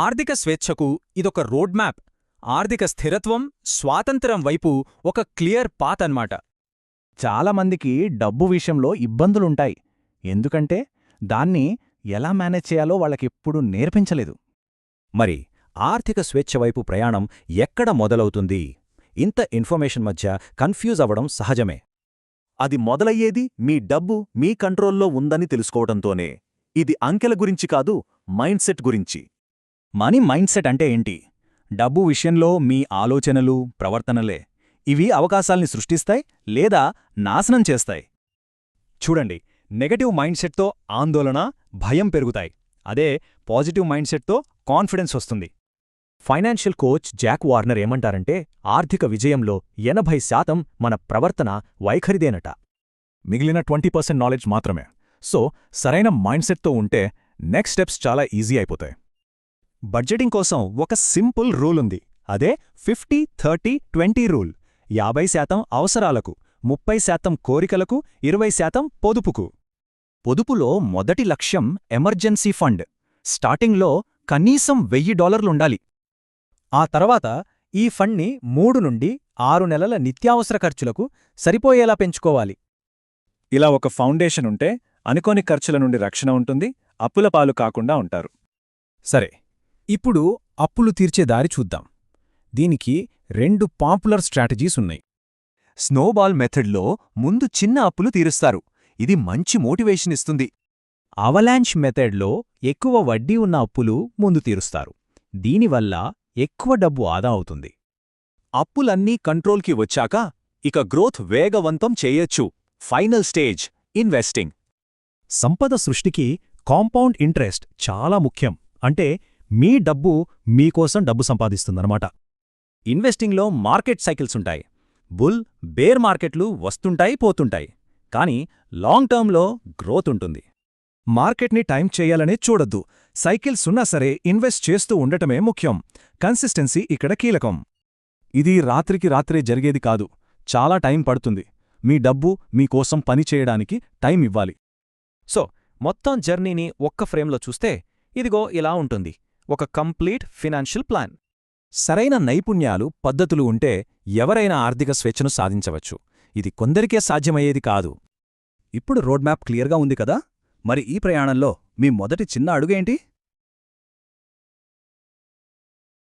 ఆర్థిక స్వేచ్ఛకు ఇదొక రోడ్ మ్యాప్. ఆర్థిక స్థిరత్వం స్వాతంత్ర్యం వైపు ఒక క్లియర్ పాత్ అన్మాట చాలామందికి డబ్బు విషయంలో ఇబ్బందులుంటాయి. ఎందుకంటే దాన్ని ఎలా మేనేజ్ చేయాలో వాళ్ళకెప్పుడూ నేర్పించలేదు. మరి ఆర్థిక స్వేచ్ఛ వైపు ప్రయాణం ఎక్కడ మొదలవుతుంది? ఇంత ఇన్ఫర్మేషన్ మధ్య కన్ఫ్యూజ్ అవ్వడం సహజమే. అది మొదలయ్యేది మీ డబ్బు మీ కంట్రోల్లో ఉందని తెలుసుకోవడంతోనే ఇది అంకెల గురించి కాదు మైండ్సెట్ గురించి. మనీ మైండ్ సెట్ అంటే ఏంటి? డబ్బు విషయంలో మీ ఆలోచనలు ప్రవర్తనలే ఇవి అవకాశాల్ని సృష్టిస్తాయి లేదా నాశనం చేస్తాయి. చూడండి నెగటివ్ మైండ్ సెట్తో ఆందోళన భయం పెరుగుతాయి. అదే పాజిటివ్ మైండ్ సెట్తో కాన్ఫిడెన్స్ వస్తుంది. ఫైనాన్షియల్ కోచ్ జాక్ వార్నర్ ఏమంటారంటే ఆర్థిక విజయంలో ఎనభై శాతం మన ప్రవర్తన వైఖరిదేనట. మిగిలిన ట్వంటీ పర్సెంట్ నాలెడ్జ్ మాత్రమే. సో సరైన మైండ్ సెట్తో ఉంటే నెక్స్ట్ స్టెప్స్ చాలా ఈజీ అయిపోతాయి. బడ్జెటింగ్ కోసం ఒక సింపుల్ రూల్ ఉంది. అదే ఫిఫ్టీ థర్టీ ట్వంటీ రూల్. యాభై శాతం అవసరాలకు ముప్పై శాతం కోరికలకు ఇరవై శాతం పొదుపుకు. పొదుపులో మొదటి లక్ష్యం ఎమర్జెన్సీ ఫండ్. స్టార్టింగ్లో కనీసం వెయ్యి డాలర్లుండాలి. ఆ తర్వాత ఈ ఫండ్ని మూడు నుండి ఆరు నెలల నిత్యావసర ఖర్చులకు సరిపోయేలా పెంచుకోవాలి. ఇలా ఒక ఫౌండేషన్ ఉంటే అనుకోని ఖర్చుల నుండి రక్షణ ఉంటుంది అప్పుల పాలు కాకుండా ఉంటారు. సరే ఇప్పుడు అప్పులు తీర్చే దారి చూద్దాం. దీనికి రెండు పాపులర్ స్ట్రాటజీస్ ఉన్నాయి. స్నోబాల్ మెథడ్లో ముందు చిన్న అప్పులు తీరుస్తారు. ఇది మంచి మోటివేషన్ ఇస్తుంది. అవలాంచ్ మెథడ్లో ఎక్కువ వడ్డీ ఉన్న అప్పులు ముందు తీరుస్తారు. దీనివల్ల ఎక్కువ డబ్బు ఆదా అవుతుంది. అప్పులన్నీ కంట్రోల్కి వచ్చాక ఇక గ్రోత్ వేగవంతం చేయొచ్చు. Final stage investing. సంపద సృష్టికి కాంపౌండ్ ఇంట్రెస్ట్ చాలా ముఖ్యం. అంటే మీ డబ్బు మీకోసం డబ్బు సంపాదిస్తుందన్నమాట. ఇన్వెస్టింగ్లో మార్కెట్ సైకిల్స్ ఉంటాయి. బుల్ బేర్ మార్కెట్లు వస్తుంటాయి పోతుంటాయి. కానీ లాంగ్ టర్మ్లో గ్రోత్ ఉంటుంది. మార్కెట్ని టైం చేయాలనే చూడొద్దు. సైకిల్స్ ఉన్నా సరే ఇన్వెస్ట్ చేస్తూ ఉండటమే ముఖ్యం. కన్సిస్టెన్సీ ఇక్కడ కీలకం. ఇది రాత్రికి రాత్రే జరిగేది కాదు. చాలా టైం పడుతుంది. మీ డబ్బు మీకోసం పనిచేయడానికి టైం ఇవ్వాలి. సో మొత్తం జర్నీని ఒక్క ఫ్రేమ్లో చూస్తే ఇదిగో ఇలా ఉంటుంది. ఒక కంప్లీట్ ఫినాన్షియల్ ప్లాన్. సరైన నైపుణ్యాలు పద్ధతులు ఉంటే ఎవరైనా ఆర్థిక స్వేచ్ఛను సాధించవచ్చు. ఇది కొందరికే సాధ్యమయ్యేది కాదు. ఇప్పుడు రోడ్ మ్యాప్ క్లియర్గా ఉంది కదా? మరి ఈ ప్రయాణంలో మీ మొదటి చిన్న అడుగేంటి?